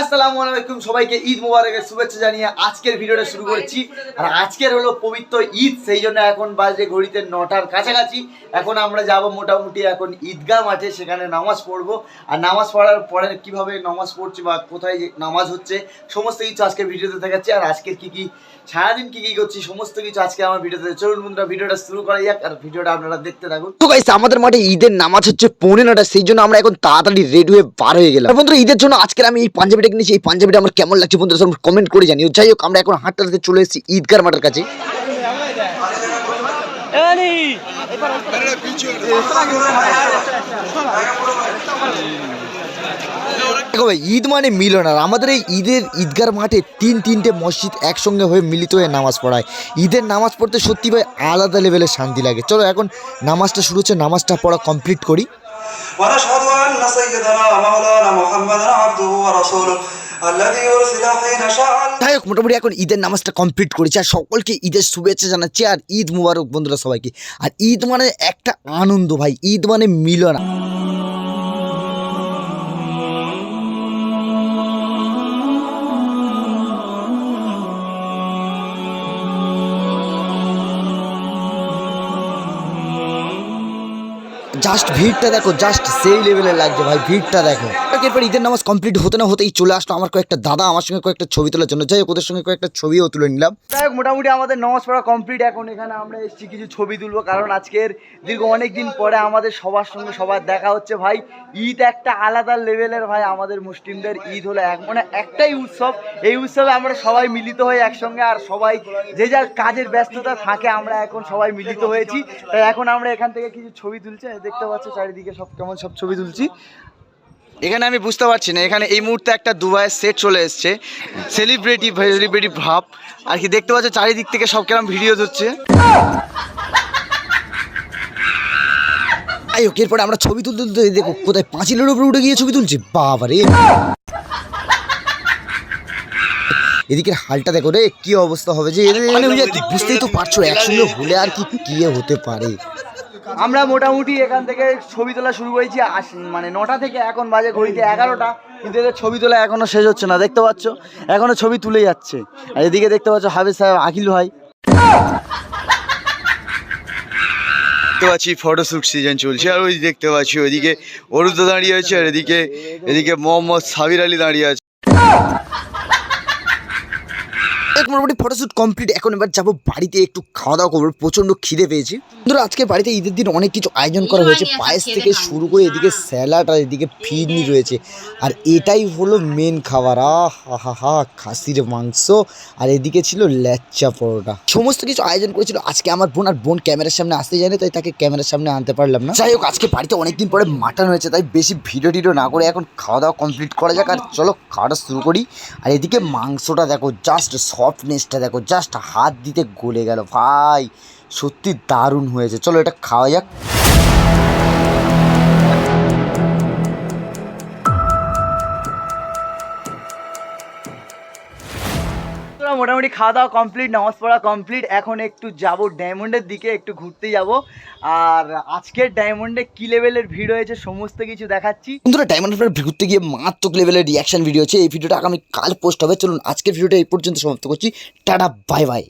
আসসালামু আলাইকুম সবাইকে ঈদ মোবারকের শুভেচ্ছা জানিয়ে আজকের ভিডিওটা শুরু করছি। আর আজকের হলো পবিত্র ঈদ, সেই জন্য এখন বাজে ঘড়িতে নটার কাছাকাছি। এখন আমরা যাব মোটামুটি এখন ঈদগাহ মাঠে, সেখানে নামাজ পড়ব। আর নামাজ পড়ার পরে কীভাবে নামাজ পড়ছি বা কোথায় নামাজ হচ্ছে, সমস্ত কিছু আজকের ভিডিওতে দেখাচ্ছি। আর আজকের কি কি, সারাদিন কি কি করছি, সমস্ত কিছু আজকে আমার ভিডিওতে। চলুন বন্ধুরা, ভিডিওটা শুরু করা যাক। আর ভিডিওটা আপনারা দেখতে থাকুন। তো গাইস আমাদের মাঠে ঈদের নামাজ হচ্ছে পৌনে নটা সেই জন্য আমরা এখন তাড়াতাড়ি রেডি হয়ে বার হয়ে গেলাম। বন্ধুরা, ঈদের জন্য আজকের আমি এই পাঞ্জাবিটা কিনেছি এই পাঞ্জাবিটা আমার কেমন লাগছে বন্ধুরা সব কমেন্ট করে জানিও। যাই হোক, আমরা এখন হাঁটতে চলে এসেছি ঈদগার মাঠের কাছে। দেখো ঈদ মানে মিলন, আর আমাদের এই ঈদের ঈদগার মাঠে তিন তিনটে মসজিদ একসঙ্গে হয়ে মিলিত হয়ে নামাজ পড়ায়। ঈদের নামাজ পড়তে সত্যি ভাই আলাদা লেভেলের শান্তি লাগে। চলো এখন নামাজটা শুরু হচ্ছে, নামাজটা পড়া কমপ্লিট করি। যাই হোক, মোটামুটি এখন ঈদের নামাজটা কমপ্লিট করেছি আর সকলকে ঈদের শুভেচ্ছা জানাচ্ছি আর ঈদ মুবারক বন্ধুরা সবাইকে। আর ঈদ মানে একটা আনন্দ ভাই, ঈদ মানে মিলনা। জাস্ট ভিড়টা দেখো জাস্ট সেই লেভেলের লাগছে ভাই ভিড়টা দেখো। এরপর ঈদের নামাজ কমপ্লিট হতে না হতেই চলে আসলো আমার কয়েকটা দাদা আমার সঙ্গে কয়েকটা ছবি তোলার জন্য। যাই হোক ওদের সঙ্গে কয়েকটা ছবিও তুলে নিলাম। যাই হোক মোটামুটি আমাদের নামাজ পড়া কমপ্লিট এখন এখানে আমরা এসেছি কিছু ছবি তুলবো কারণ আজকের দীর্ঘ অনেক দিন পরে আমাদের সবার সঙ্গে সবার দেখা হচ্ছে ভাই। ঈদ একটা আলাদা লেভেলের ভাই আমাদের মুসলিমদের ঈদ হলো এক মানে একটাই উৎসব। এই উৎসবে আমরা সবাই মিলিত হয়ে একসঙ্গে আর সবাই যে যার কাজের ব্যস্ততা থাকে আমরা এখন সবাই মিলিত হয়েছি। তাই এখন আমরা এখান থেকে কিছু ছবি তুলছি দেখতে পাচ্ছ, চারিদিকে সব কেমন, সব ছবি তুলছি। এখানে আমি বুঝতে পারছি না, এখানে এই মুহূর্তে একটা দুবাইয়ের সেট চলে এসছে সেলিব্রিটি সেলিব্রিটি ভাব। আর কি দেখতে পাচ্ছ, চারিদিক থেকে সব কেমন ভিডিও হচ্ছে যাই হোক, এরপরে আমরা ছবি তুলতে তুলতে দেখো, কোথায় পাঁচিলের উপরে উঠে গিয়ে ছবি তুলছি বাবা রে এদিকের হালটা দেখো রে, কি অবস্থা হবে যে মানে বুঝতেই তো পারছ, একসঙ্গে হলে আর কি কি হতে পারে। আমরা মোটামুটি এখান থেকে ছবি তোলা শুরু করেছি মানে নটা থেকে এখন বাজে ঘড়িতে এগারোটা। কিন্তু এদের ছবি তোলা এখনও শেষ হচ্ছে না, দেখতে পাচ্ছ? এখনও ছবি তুলে যাচ্ছে। আর এদিকে দেখতে পাচ্ছ হাবিজ সাহেব আকিল ভাই। দেখতে পাচ্ছি ফটোশ্যুট সিজন চলছে, আর ওই দেখতে পাচ্ছি ওইদিকে অরুদ্ধ দাঁড়িয়ে আছে, আর এদিকে এদিকে মোহাম্মদ সাবির আলী দাঁড়িয়ে আছে। এক মোটামুটি ফটোশ্যুট কমপ্লিট এখন এবার যাব বাড়িতে একটু খাওয়া দাওয়া করব। প্রচণ্ড খিদে পেয়েছি। ধরো আজকে বাড়িতে ঈদের দিন অনেক কিছু আয়োজন করা হয়েছে। পায়েস থেকে শুরু করে এদিকে স্যালাড আর এদিকে ফিরনি রয়েছে। আর এটাই হলো মেন খাবার। আহ হা হা হা খাসির মাংস। আর এদিকে ছিল ল্যাচ্চা পরোটা। সমস্ত কিছু আয়োজন করেছিল আজকে আমার বোন। আর বোন ক্যামেরার সামনে আসতে যায়নি তাই তাকে ক্যামেরার সামনে আনতে পারলাম না। যাই হোক আজকে বাড়িতে অনেকদিন পরে মাটন হয়েছে তাই বেশি ভিডিও টিডিও না করে এখন খাওয়া দাওয়া কমপ্লিট করা যাক। আর চলো খাওয়াটা শুরু করি। আর এদিকে মাংসটা দেখো জাস্ট সফটনেসটা দেখো জাস্ট হাত দিতে গলে গেল। ভাই, সত্যি দারুণ হয়েছে। চলো এটা খাওয়া যাক। মোটামুটি খাওয়া দাওয়া কমপ্লিট নামাজ পড়া কমপ্লিট এখন একটু যাব ডায়মন্ডের দিকে, একটু ঘুরতে যাব। আর আজকের ডায়মন্ডে কি লেভেলের ভিড় হয়েছে সমস্ত কিছু দেখাচ্ছি। বন্ধুরা, ডায়মন্ডের ঘুরতে গিয়ে মারাত্মক লেভেলের রিয়াকশন ভিডিও হচ্ছে। এই ভিডিওটা আগামী কাল পোস্ট হবে। চলুন, আজকের ভিডিওটা এই পর্যন্ত সমাপ্ত করছি। Tata bye bye